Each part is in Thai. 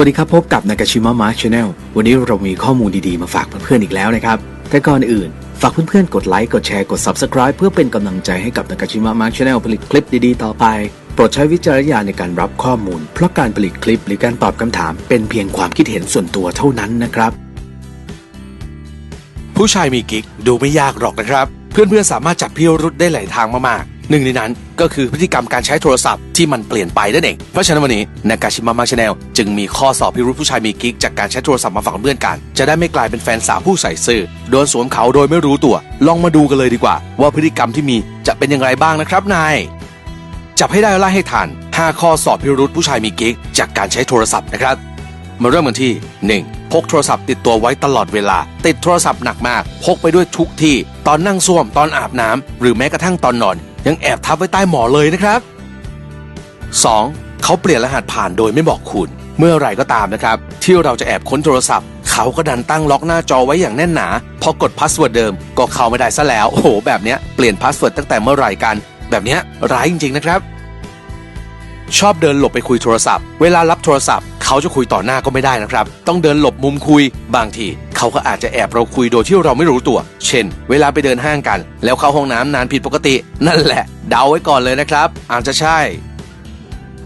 วัสดีครับพบกับนากาชิมะมาร์ชแนลวันนี้เรามีข้อมูลดีๆมาฝากเพื่อนๆอีกแล้วนะครับ แต่ก่อนอื่น ฝากเพื่อนๆกดไลค์กดแชร์กด Subscribe เพื่อเป็นกำลังใจให้กับนากาชิมะมาร์ชแนลผลิตคลิปดีๆต่อไป โปรดใช้วิจารณญาณในการรับข้อมูล เพราะการผลิตคลิปหรือการตอบคำถาม เป็นเพียงความคิดเห็นส่วนตัวเท่านั้นนะครับ ผู้ชายมีกิ๊กดูไม่ยากหรอกนะครับ เพื่อนๆสามารถจับพิรุษได้หลายทางมากๆ หนึ่งในนั้นก็คือพฤติกรรมการใช้โทรศัพท์ที่มันเปลี่ยนไปนั่นเอง เพราะฉะนั้นวันนี้นากาชิมะมาชาแนลจึงมีข้อสอบพิรุษผู้ชายมีกิ๊กจากการใช้โทรศัพท์มาฝากเพื่อนกัน จะได้ไม่กลายเป็นแฟนสาวผู้ใส่ซื่อโดนสวมเขาโดยไม่รู้ตัว ลองมาดูกันเลยดีกว่า ว่าพฤติกรรมที่มีจะเป็นอย่างไรบ้างนะครับนายจับให้ได้และไล่ให้ทัน5ข้อสอบพิรุษผู้ชายมีกิ๊กจากการใช้โทรศัพท์นะครับมาเริ่มกันที่ 1. พกโทรศัพท์ติดตัวไว้ตลอดเวลา ติดโทรศัพท์หนักมาก พกไปด้วยทุกที่ ตอนนั่งส้วมตอนอาบน้ำหรือแม้กระทั่งตอนนอน ยังแอบทับไว้ใต้หมอนเลยนะครับ 2. เขาเปลี่ยนรหัสผ่านโดยไม่บอกคุณเมื่อไรก็ตามนะครับ ที่เราจะแอบค้นโทรศัพท์ เขาก็ดันตั้งล็อกหน้าจอไว้อย่างแน่นหนา พอกดพาสเวิร์ดเดิมก็เข้าไม่ได้ซะแล้ว โอ้โห แบบเนี้ยเปลี่ยนพาสเวิร์ดตั้งแต่เมื่อไหร่กัน แบบเนี้ยร้ายจริง ๆ นะครับ ชอบเดินหลบไปคุยโทรศัพท์ เวลารับโทรศัพท์ เขาจะคุยต่อหน้าก็ไม่ได้นะครับ ต้องเดินหลบมุมคุย บางทีเขาก็อาจจะแอบเราคุยโดยที่เราไม่รู้ตัว เช่น เวลาไปเดินห้างกัน แล้วเข้าห้องน้ำนานผิดปกติ นั่นแหละ เดาไว้ก่อนเลยนะครับ อาจจะใช่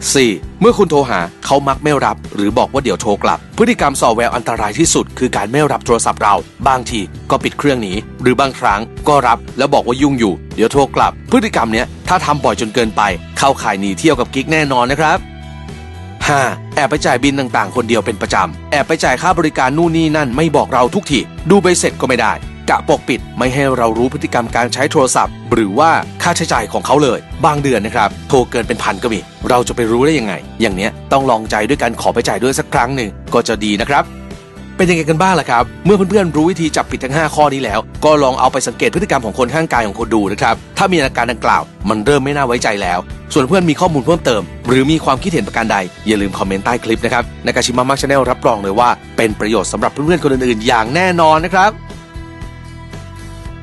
4. เมื่อคุณโทรหาเขามักไม่รับ หรือบอกว่าเดี๋ยวโทรกลับ พฤติกรรมส่อแววอันตรายที่สุด คือการไม่รับโทรศัพท์เรา บางทีก็ปิดเครื่องหนีหรือบางครั้งก็รับแล้วบอกว่ายุ่งอยู่ เดี๋ยวโทรกลับ พฤติกรรมเนี้ยถ้าทำบ่อยจนเกินไป เข้าข่ายหนีเที่ยวกับกิ๊กแน่นอนนะครับ 5. แอบไปจ่ายบินต่างๆ คนเดียวเป็นประจำ แอบไปจ่ายค่าบริการนู่นนี่นั่นไม่บอกเราทุกที ดูใบเสร็จก็ไม่ได้ กะปกปิด ไม่ให้เรารู้พฤติกรรมการใช้โทรศัพท์ หรือว่าค่าใช้จ่ายของเขาเลย บางเดือนนะครับโทรเกินเป็นพันก็มีเราจะไปรู้ได้ยังไง อย่างเนี้ยต้องลองใจด้วยการขอไปจ่ายด้วยสักครั้งหนึ่งก็จะดีนะครับเป็นยังไงกันบ้างล่ะครับ เมื่อเพื่อนๆรู้วิธีจับผิดทั้ง 5 ข้อนี้แล้ว ก็ลองเอาไปสังเกตพฤติกรรมของคนข้างกายของคุณดูนะครับ ถ้ามีอาการดังกล่าว มันเริ่มไม่น่าไว้ใจแล้ว ส่วนเพื่อนมีข้อมูลเพิ่มเติม หรือมีความคิดเห็นประการใด อย่าลืมคอมเมนต์ใต้คลิปนะครับนากาชิมะมักชาแนลรับรองเลยว่า เป็นประโยชน์สำหรับเพื่อนๆคนอื่นๆ อย่างแน่นอนนะครับ